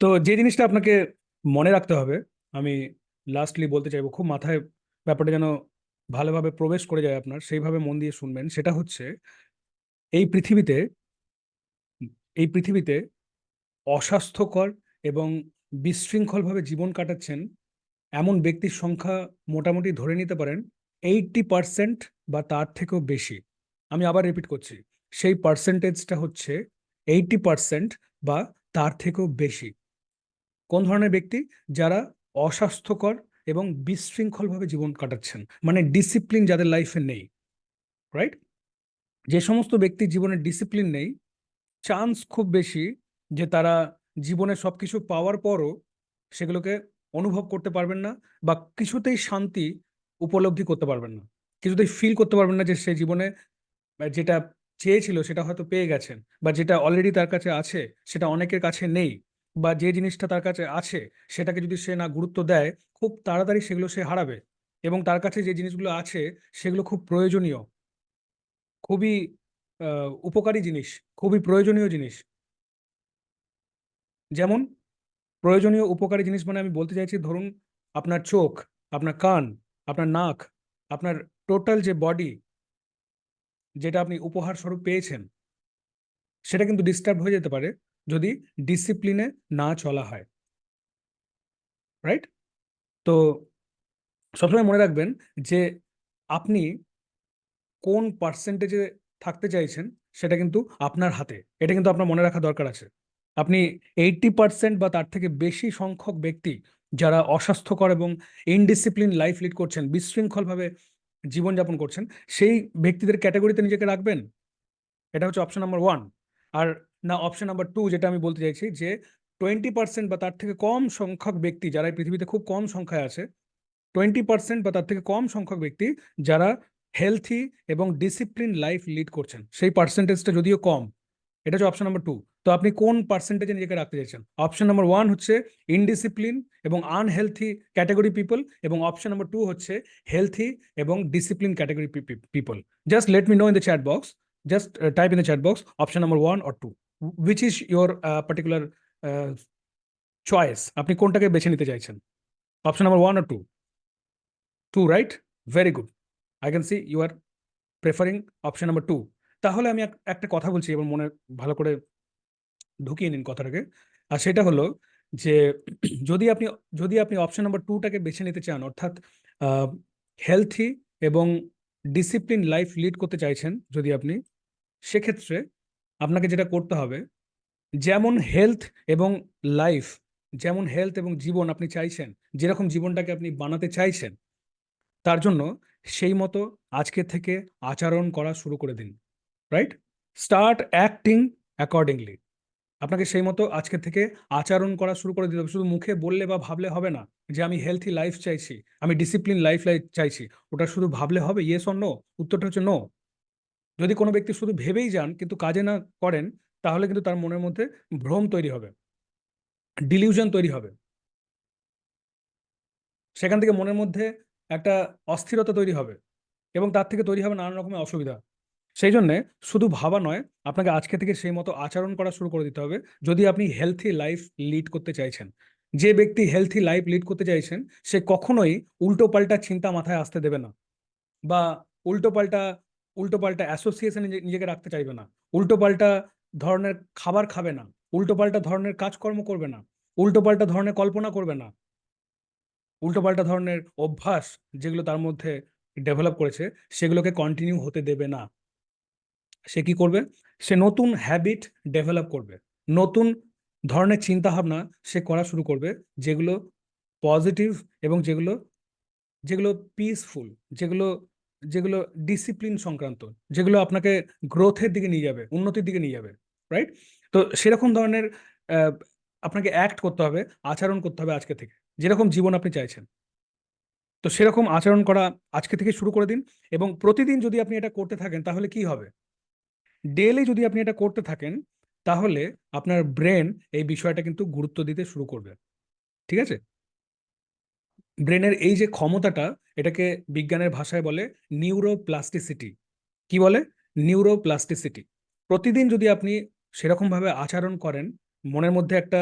তো যে জিনিসটা আপনাকে মনে রাখতে হবে, আমি লাস্টলি বলতে চাইব, খুব মাথায় ব্যাপারটা যেন ভালোভাবে প্রবেশ করে যায় আপনার, সেইভাবে মন দিয়ে শুনবেন, সেটা হচ্ছে এই পৃথিবীতে এই পৃথিবীতে অস্বাস্থ্যকর এবং বিশৃঙ্খলভাবে জীবন কাটাচ্ছেন এমন ব্যক্তির সংখ্যা মোটামুটি ধরে নিতে পারেন এইটটি পার্সেন্ট বা তার থেকেও বেশি। আমি আবার রিপিট করছি, সেই পার্সেন্টেজটা হচ্ছে এইটটি পার্সেন্ট বা তার থেকেও বেশি। কোন ধরনের ব্যক্তি? যারা অস্বাস্থ্যকর এবং বিশৃঙ্খলভাবে জীবন কাটাচ্ছেন। মানে ডিসিপ্লিন যাদের লাইফে নেই রাইট যে সমস্ত ব্যক্তি জীবনে ডিসিপ্লিন নেই চান্স খুব বেশি যে তারা জীবনে সব কিছু পাওয়ার পরও সেগুলোকে অনুভব করতে পারবেন না বা কিছুতেই শান্তি উপলব্ধি করতে পারবেন না। কিছুতেই ফিল করতে পারবেন না যে সে জীবনে যেটা চেয়েছিল সেটা হয়তো পেয়ে গেছেন বা যেটা অলরেডি তার কাছে আছে সেটা অনেকের কাছে নেই। বা যে জিনিসটা তার কাছে আছে, সেটাকে যদি সে না গুরুত্ব দেয়, খুব তাড়াতাড়ি সেগুলো সে হারাবে। এবং তার কাছে যে জিনিসগুলো আছে, সেগুলো খুব প্রয়োজনীয়। খুবই উপকারী জিনিস, খুবই প্রয়োজনীয় জিনিস। যেমন, প্রয়োজনীয় উপকারী জিনিস মানে আমি বলতে চাইছি, ধরুন, আপনার চোখ, আপনার কান, আপনার নাক, আপনার টোটাল যে বডি, যেটা আপনি উপহার স্বরূপ পেয়েছেন, সেটা কিন্তু ডিস্টার্ব হয়ে যেতে পারে। যদি ডিসিপ্লিনে না চলা হয় রাইট তো সবসময় মনে রাখবেন যে আপনি কোন পার্সেন্টেজে থাকতে চাইছেন সেটা কিন্তু আপনার হাতে, এটা কিন্তু আপনার মনে রাখা দরকার আছে। আপনি এইটটি পার্সেন্ট বা তার থেকে বেশি সংখ্যক ব্যক্তি যারা অস্বাস্থ্যকর এবং ইনডিসিপ্লিন লাইফ লিড করছেন, বিশৃঙ্খলভাবে জীবনযাপন করছেন, সেই ব্যক্তিদের ক্যাটাগরিতে নিজেকে রাখবেন। এটা হচ্ছে অপশন নাম্বার ওয়ান আর না অপশন নাম্বার টু যেটা আমি বলতে চাইছি যে টোয়েন্টি পার্সেন্ট বা তার থেকে কম সংখ্যক ব্যক্তি যারা এই পৃথিবীতে খুব কম সংখ্যায় আছে টোয়েন্টি পার্সেন্ট বা তার থেকে কম সংখ্যক ব্যক্তি যারা হেলথি এবং ডিসিপ্লিন লাইফ লিড করছেন, সেই পার্সেন্টেজটা যদিও কম, এটা হচ্ছে অপশন নাম্বার টু তো আপনি কোন পার্সেন্টেজে নিজেকে রাখতে চাইছেন? অপশন নাম্বার ওয়ান হচ্ছে ইনডিসিপ্লিন এবং আনহেলথি ক্যাটাগরি পিপল এবং অপশন নাম্বার টু হচ্ছে হেলথি এবং discipline category people just let me know in the chat box just type in the chat box option number one or two which is your particular choice আপনি কোনটাকে বেছে নিতে চাইছেন? Option number one or two two right very good I can see you are preferring option number two তাহলে আমি এক- একটা কথা বলছি এবং মনে ভালো করে ঢুকিয়ে নিন কথাটাকে। আর সেটা হলো যে যদি আপনি যদি আপনি অপশন নাম্বার টুটাকে বেছে নিতে চান, অর্থাৎ হেলথি এবং ডিসিপ্লিন লাইফ লিড করতে চাইছেন যদি আপনি, সেক্ষেত্রে আপনাকে যেটা করতে হবে, যেমন হেলথ এবং লাইফ যেমন হেলথ এবং জীবন আপনি চাইছেন, যেরকম জীবনটাকে আপনি বানাতে চাইছেন, তার জন্য সেই মতো আজকে থেকে আচরণ করা শুরু করে দিন রাইট স্টার্ট অ্যাক্টিং অ্যাকর্ডিংলি আপনাকে সেই মতো আজকে থেকে আচরণ করা শুরু করে দিতে হবে। শুধু মুখে বললে বা ভাবলে হবে না যে আমি হেলথি লাইফ চাইছি, আমি ডিসিপ্লিন লাইফ লাইফ চাইছি, ওটা শুধু ভাবলে হবে ইয়েস অর নো উত্তরটা হচ্ছে নো যদি কোনো ব্যক্তি শুধু ভেবেই যান, কিন্তু কাজে না করেন, তাহলে কিন্তু তার মনের মধ্যে ভ্রম তৈরি হবে। ডিলিউশন তৈরি হবে। সেখান থেকে মনের মধ্যে একটা অস্থিরতা তৈরি হবে এবং তার থেকে তৈরি হবে নানান রকমের অসুবিধা। সেই জন্যে শুধু ভাবা নয়, আপনাকে আজকে থেকে সেই মতো আচরণ করা শুরু করে দিতে হবে। যদি আপনি হেলথি লাইফ লিড করতে চাইছেন, যে ব্যক্তি হেলথি লাইফ লিড করতে চাইছেন, সে কখনোই উল্টো পাল্টা চিন্তা মাথায় আসতে দেবে না বা উল্টো পাল্টা উল্টো পাল্টা অ্যাসোসিয়েশনে নিজেকে রাখতে চাইবে না। উল্টো পাল্টা ধরনের খাবার খাবে না। উল্টো পাল্টা ধরনের কাজকর্ম করবে না। উল্টো পাল্টা ধরনের কল্পনা করবে না। উল্টো পাল্টা ধরনের অভ্যাস যেগুলো তার মধ্যে ডেভেলপ করেছে, সেগুলোকে কন্টিনিউ হতে দেবে না। সে কি করবে? সে নতুন হ্যাবিট ডেভেলপ করবে। নতুন ধরনের চিন্তাভাবনা সে করা শুরু করবে, যেগুলো পজিটিভ এবং যেগুলো যেগুলো পিসফুল যেগুলো যেগুলো ডিসিপ্লিন সংক্রান্ত, যেগুলো আপনাকে গ্রোথের দিকে নিয়ে যাবে, উন্নতির দিকে নিয়ে যাবে রাইট তো সেরকম ধরনের আপনাকে অ্যাক্ট করতে হবে, আচরণ করতে হবে আজকে থেকে, যেরকম জীবন আপনি চাইছেন। তো সেরকম আচরণ করা আজকে থেকে শুরু করে দিন এবং প্রতিদিন যদি আপনি এটা করতে থাকেন, তাহলে কি হবে? ডেলি যদি আপনি এটা করতে থাকেন, তাহলে আপনার ব্রেন এই বিষয়টা কিন্তু গুরুত্ব দিতে শুরু করবে, ঠিক আছে? ব্রেনের এই যে ক্ষমতাটা, এটাকে বিজ্ঞানের ভাষায় বলে নিউরোপ্লাস্টিসিটি কি বলে? নিউরোপ্লাস্টিসিটি প্রতিদিন যদি আপনি সেরকমভাবে আচরণ করেন, মনের মধ্যে একটা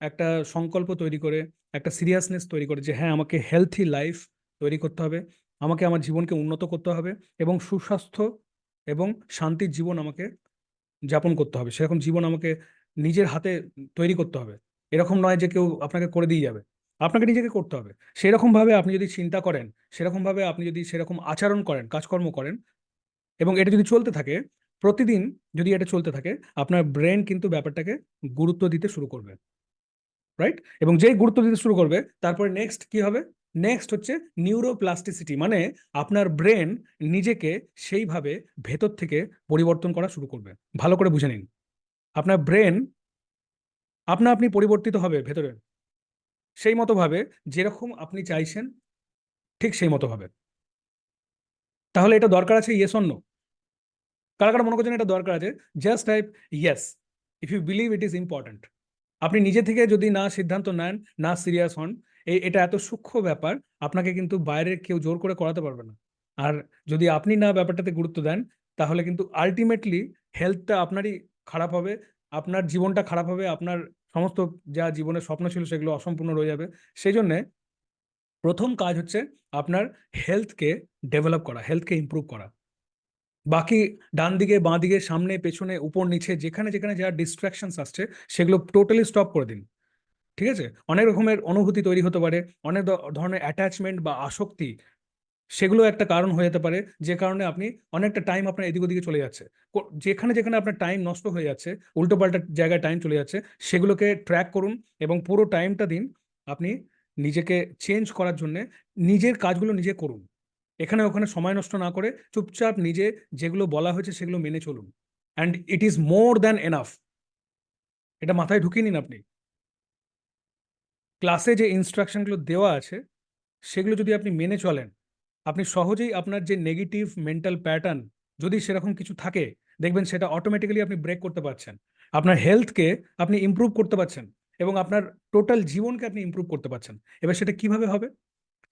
একটা সংকল্প তৈরি করে, একটা সিরিয়াসনেস তৈরি করে যে হ্যাঁ আমাকে হেলথি লাইফ তৈরি করতে হবে, আমাকে আমার জীবনকে উন্নত করতে হবে এবং সুস্বাস্থ্য এবং শান্তির জীবন আমাকে যাপন করতে হবে। সেরকম জীবন আমাকে নিজের হাতে তৈরি করতে হবে। এরকম নয় যে কেউ আপনাকে করে দিয়ে যাবে। আপনাকে নিজেকে করতে হবে। সেরকমভাবে আপনি যদি চিন্তা করেন, সেরকমভাবে আপনি যদি সেরকম আচরণ করেন, কাজকর্ম করেন এবং এটা যদি চলতে থাকে, প্রতিদিন যদি এটা চলতে থাকে, আপনার ব্রেন কিন্তু ব্যাপারটাকে গুরুত্ব দিতে শুরু করবে। রাইট? এবং যেই গুরুত্ব দিতে শুরু করবে, তারপরে নেক্সট কি হবে? নেক্সট হচ্ছে নিউরোপ্লাস্টিসিটি মানে আপনার ব্রেন নিজেকে সেইভাবে ভেতর থেকে পরিবর্তন করা শুরু করবে। ভালো করে বুঝে নিন। আপনার ব্রেন, আপনা আপনি পরিবর্তিত হবে ভেতরে। সেই মতো ভাবে যেরকম আপনি চাইছেন, ঠিক সেই মতো ভাবে তাহলে এটা দরকার আছে ইয়েস অন্য কারা কারা মনে করছেন এটা দরকার আছে? Just type yes if you believe it is important আপনি নিজে থেকে যদি না সিদ্ধান্ত নেন, না সিরিয়াস হন এই এটা এত সূক্ষ্ম ব্যাপার, আপনাকে কিন্তু বাইরে কেউ জোর করে করাতে পারবে না। আর যদি আপনি না ব্যাপারটাতে গুরুত্ব দেন, তাহলে কিন্তু আলটিমেটলি হেলথটা আপনারই খারাপ হবে, আপনার জীবনটা খারাপ হবে, আপনার সমস্ত যা জীবনের স্বপ্ন ছিল সেগুলো অসম্পূর্ণ রয়ে যাবে। সেই জন্যে প্রথম কাজ হচ্ছে আপনার হেলথকে ডেভেলপ করা হেলথকে ইমপ্রুভ করা। বাকি ডান দিকে বাঁ দিকে সামনে, পেছনে, উপর, নিচে, যেখানে যেখানে যা ডিস্ট্রাকশনস আসছে, সেগুলো টোটালি স্টপ করে দিন। ঠিক আছে? অনেক রকমের অনুভূতি তৈরি হতে পারে, অনেক ধরনের অ্যাটাচমেন্ট বা আসক্তি সেগুলো একটা কারণ হয়ে যেতে পারে, যে কারণে আপনি অনেকটা টাইম আপনার এদিক ওদিকে চলে যাচ্ছে। যেখানে যেখানে আপনার টাইম নষ্ট হয়ে যাচ্ছে, উল্টোপাল্টা জায়গায় টাইম চলে যাচ্ছে, সেগুলোকে ট্র্যাক করুন এবং পুরো টাইমটা দিন আপনি নিজেকে চেঞ্জ করার জন্যে নিজের কাজগুলো নিজে করুন। এখানে ওখানে সময় নষ্ট না করে চুপচাপ নিজে যেগুলো বলা হয়েছে সেগুলো মেনে চলুন। And it is more than enough এটা মাথায় ঢুকিয়ে নিন আপনি। ক্লাসে যে ইনস্ট্রাকশনগুলো দেওয়া আছে, সেগুলো যদি আপনি মেনে চলেন আপনি সহজেই আপনার যে নেগেটিভ মেন্টাল প্যাটার্ন যদি সেরকম কিছু থাকে, দেখবেন সেটা অটোমেটিক্যালি আপনি ব্রেক করতে পারছেন। আপনার হেলথকে আপনি ইমপ্রুভ করতে পারছেন এবং আপনার টোটাল জীবনকে আপনি ইমপ্রুভ করতে পারছেন। এবার সেটা কীভাবে হবে?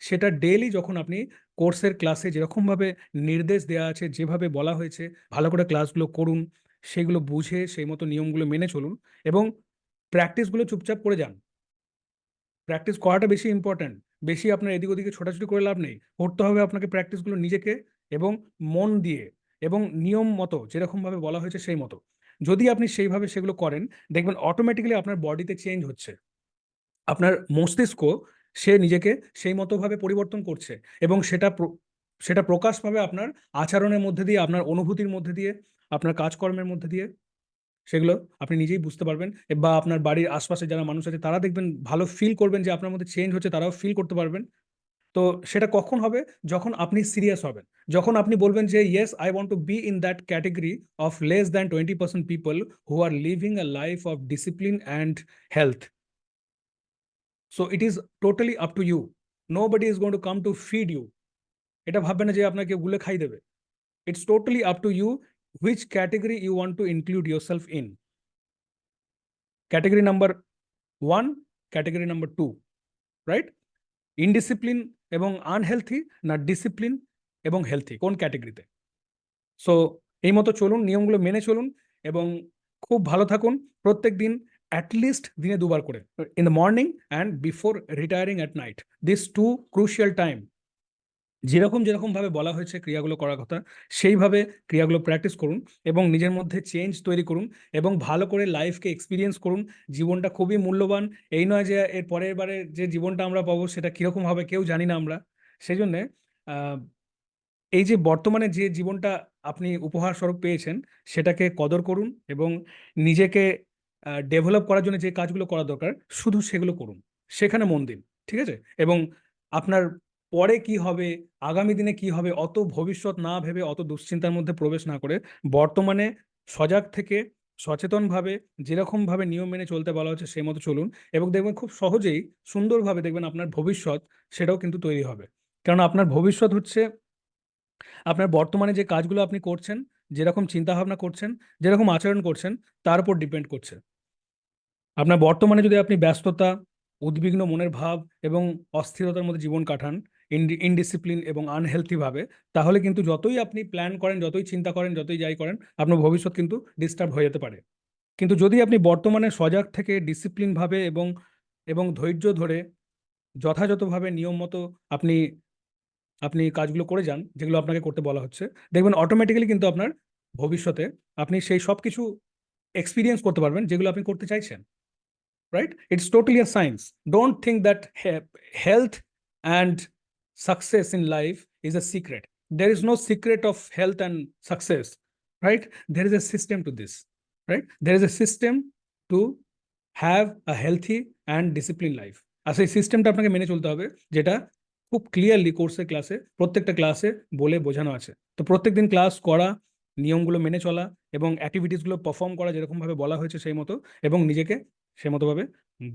সেটা ডেইলি যখন আপনি কোর্সের ক্লাসে যেরকমভাবে নির্দেশ দেওয়া আছে, যেভাবে বলা হয়েছে, ভালো করে ক্লাসগুলো করুন, সেগুলো বুঝে সেই মতো নিয়মগুলো মেনে চলুন এবং প্র্যাকটিসগুলো চুপচাপ করে যান। প্র্যাকটিস করাটা বেশি ইম্পর্ট্যান্ট বেশি আপনার এদিক ওদিকে ছোটাছুটি করে লাভ নেই। করতে হবে আপনাকে প্র্যাকটিসগুলো নিজেকে এবং মন দিয়ে এবং নিয়ম মতো, যেরকমভাবে বলা হয়েছে সেই মতো। যদি আপনি সেইভাবে সেগুলো করেন, দেখবেন অটোমেটিক্যালি আপনার বডিতে চেঞ্জ হচ্ছে। আপনার মস্তিষ্ক, সে নিজেকে সেই মতোভাবে পরিবর্তন করছে এবং সেটা সেটা প্রকাশ পাবে আপনার আচরণের মধ্যে দিয়ে, আপনার অনুভূতির মধ্যে দিয়ে, আপনার কাজকর্মের মধ্যে দিয়ে সেগুলো আপনি নিজেই বুঝতে পারবেন বা আপনার বাড়ির আশপাশে যারা মানুষ আছে তারা দেখবেন ভালো ফিল করবেন যে আপনার মধ্যে চেঞ্জ হচ্ছে, তারাও ফিল করতে পারবেন। তো সেটা কখন হবে? যখন আপনি সিরিয়াস হবেন। যখন আপনি বলবেন যে yes I want to be in that category of less than twenty percent people who are living a life of discipline and health so it is totally up to you nobody is going to come to feed you এটা ভাববে না যে আপনাকে গুলে খাই দেবে। It's totally up to you category you want to include yourself in category number one category number two right indiscipline এবং unhealthy না ডিসিপ্লিন এবং হেলথি কোন ক্যাটেগরিতে সো এই মতো চলুন, নিয়মগুলো মেনে চলুন এবং খুব ভালো থাকুন। প্রত্যেক দিন অ্যাটলিস্ট দিনে দুবার করে in the morning and before retiring at night this two crucial time যেরকম যেরকমভাবে বলা হয়েছে ক্রিয়াগুলো করার কথা, সেইভাবে ক্রিয়াগুলো প্র্যাকটিস করুন এবং নিজের মধ্যে চেঞ্জ তৈরি করুন এবং ভালো করে লাইফকে এক্সপিরিয়েন্স করুন। জীবনটা খুবই মূল্যবান। এই নয় যে এর পরের বারে যে জীবনটা আমরা পাবো সেটা কীরকম হবে কেউ জানি না আমরা। সেই জন্যে এই যে বর্তমানে যে জীবনটা আপনি উপহার স্বরূপ পেয়েছেন, সেটাকে কদর করুন এবং নিজেকে ডেভেলপ করার জন্য যে কাজগুলো করা দরকার, শুধু সেগুলো করুন। সেখানে মন দিন, ঠিক আছে? এবং আপনার পরে কি হবে? আগামী দিনে কি হবে? অত ভবিষ্যৎ না ভেবে, অত দুশ্চিন্তার মধ্যে প্রবেশ না করে বর্তমানে সজাগ থেকে সচেতনভাবে যেরকমভাবে নিয়ম মেনে চলতে বলা হচ্ছে সেই মতো চলুন এবং দেখবেন খুব সহজেই সুন্দরভাবে দেখবেন আপনার ভবিষ্যৎ সেটাও কিন্তু তৈরি হবে। কারণ আপনার ভবিষ্যৎ হচ্ছে আপনার বর্তমানে যে কাজগুলো আপনি করছেন, যেরকম চিন্তাভাবনা করছেন, যেরকম আচরণ করছেন, তার উপর ডিপেন্ড করছে। আপনার বর্তমানে যদি আপনি ব্যস্ততা, উদ্বিগ্ন মনের ভাব এবং অস্থিরতার মধ্যে জীবন কাটান ইনডিসিপ্লিন এবং আনহেলথিভাবে তাহলে কিন্তু যতই আপনি প্ল্যান করেন, যতই চিন্তা করেন, যতই যাই করেন, আপনার ভবিষ্যৎ কিন্তু ডিস্টার্ব হয়ে যেতে পারে। কিন্তু যদি আপনি বর্তমানে সজাগ থেকে ডিসিপ্লিনভাবে এবং এবং ধৈর্য ধরে যথাযথভাবে নিয়ম মতো আপনি আপনি কাজগুলো করে যান, যেগুলো আপনাকে করতে বলা হচ্ছে, দেখবেন অটোমেটিক্যালি কিন্তু আপনার ভবিষ্যতে আপনি সেই সব কিছু এক্সপিরিয়েন্স করতে পারবেন, যেগুলো আপনি করতে চাইছেন right it's totally a science don't think that health and success in life is a secret. There is no secret of health and success, right? There is a system to this, right? There is a system to have a healthy and disciplined life. আর সেই সিস্টেমটা আপনাকে মেনে চলতে হবে যেটা খুব clearly কোর্সের ক্লাসে প্রত্যেকটা ক্লাসে বলে বোঝানো আছে তো প্রত্যেকদিন ক্লাস করা নিয়মগুলো মেনে চলা এবং অ্যাক্টিভিটিসগুলো পারফর্ম করা যেরকমভাবে বলা হয়েছে সেই মতো এবং নিজেকে সেই মতোভাবে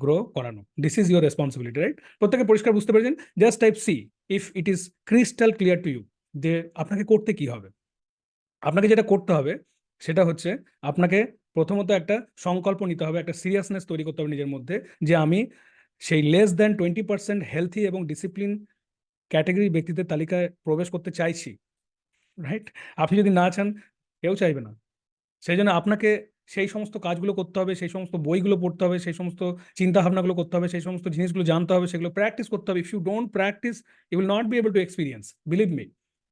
গ্রো করানো। This is your responsibility right প্রত্যেকে পরিষ্কার বুঝতে পেরেছেন? Just type C if it is crystal clear to you যে আপনাকে করতে কি হবে? আপনাকে যেটা করতে হবে, সেটা হচ্ছে আপনাকে প্রথমত একটা সংকল্প নিতে হবে, একটা সিরিয়াসনেস তৈরি করতে হবে নিজের মধ্যে, যে আমি সেই less than twenty percent healthy এবং ডিসিপ্লিন ক্যাটাগরি ব্যক্তিদের তালিকায় প্রবেশ করতে চাইছি রাইট আপনি যদি না চান, কেউ চাইবে না। সেই জন্য আপনাকে সেই সমস্ত কাজগুলো করতে হবে, সেই সমস্ত বইগুলো পড়তে হবে, সেই সমস্ত চিন্তা ভাবনাগুলো করতে হবে, সেই সমস্ত জিনিসগুলো জানতে হবে, সেগুলো প্র্যাকটিস করতে হবে। If you don't practice you will not be able to experience believe me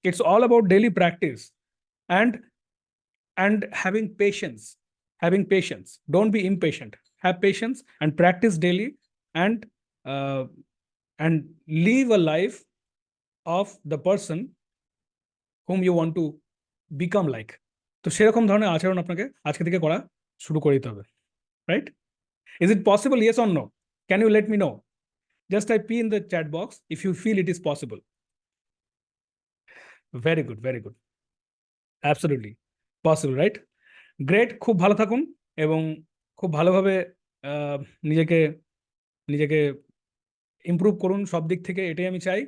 it's all about daily practice and and having patience having patience don't be impatient have patience and practice daily and and live a life of the person whom you want to become like তো সেরকম ধরনের আচরণ আপনাকে আজকে থেকে করা শুরু করে দিতে হবে right is it possible yes on no can you let me know just type in the chat box if you feel it is possible very good very good absolutely possible right great খুব ভালো থাকুন এবং খুব ভালোভাবে নিজেকে নিজেকে improve করুন সব দিক থেকে, এটাই আমি চাই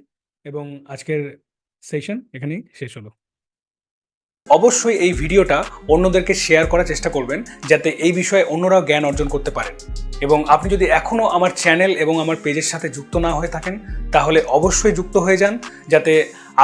এবং আজকের সেশন এখানেই শেষ হলো। অবশ্যই এই ভিডিওটা অন্যদেরকে শেয়ার করার চেষ্টা করবেন, যাতে এই বিষয়ে অন্যরাও জ্ঞান অর্জন করতে পারেন এবং আপনি যদি এখনও আমার চ্যানেল এবং আমার পেজের সাথে যুক্ত না হয়ে থাকেন, তাহলে অবশ্যই যুক্ত হয়ে যান, যাতে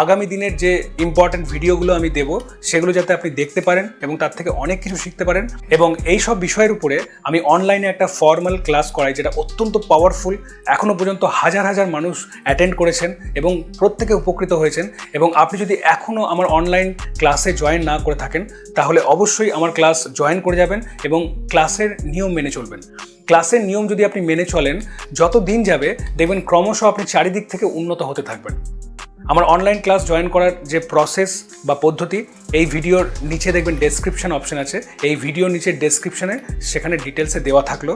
আগামী দিনের যে ইম্পর্ট্যান্ট ভিডিওগুলো আমি দেব, সেগুলো যাতে আপনি দেখতে পারেন এবং তার থেকে অনেক কিছু শিখতে পারেন এবং এই সব বিষয়ের উপরে আমি অনলাইনে একটা ফর্মাল ক্লাস করাই, যেটা অত্যন্ত পাওয়ারফুল এখনও পর্যন্ত হাজার হাজার মানুষ অ্যাটেন্ড করেছেন এবং প্রত্যেকে উপকৃত হয়েছেন। এবং আপনি যদি এখনও আমার অনলাইন ক্লাসে জয়েন না করে থাকেন, তাহলে অবশ্যই আমার ক্লাস জয়েন করে যাবেন এবং ক্লাসের নিয়ম মেনে চলবেন। ক্লাসের নিয়ম যদি আপনি মেনে চলেন, যত দিন যাবে, দেখবেন ক্রমশ আপনি চারিদিক থেকে উন্নত হতে থাকবেন। আমার অনলাইন ক্লাস জয়েন করার যে প্রসেস বা পদ্ধতি, এই ভিডিওর নিচে দেখবেন ডেসক্রিপশন অপশন আছে। এই ভিডিওর নিচে ডেসক্রিপশনে সেখানে ডিটেলসে দেওয়া থাকল।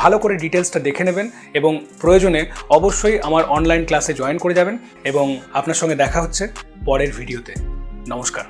ভালো করে ডিটেলসটা দেখে নেবেন এবং প্রয়োজনে অবশ্যই আমার অনলাইন ক্লাসে জয়েন করে যাবেন এবং আপনার সঙ্গে দেখা হচ্ছে পরের ভিডিওতে নমস্কার।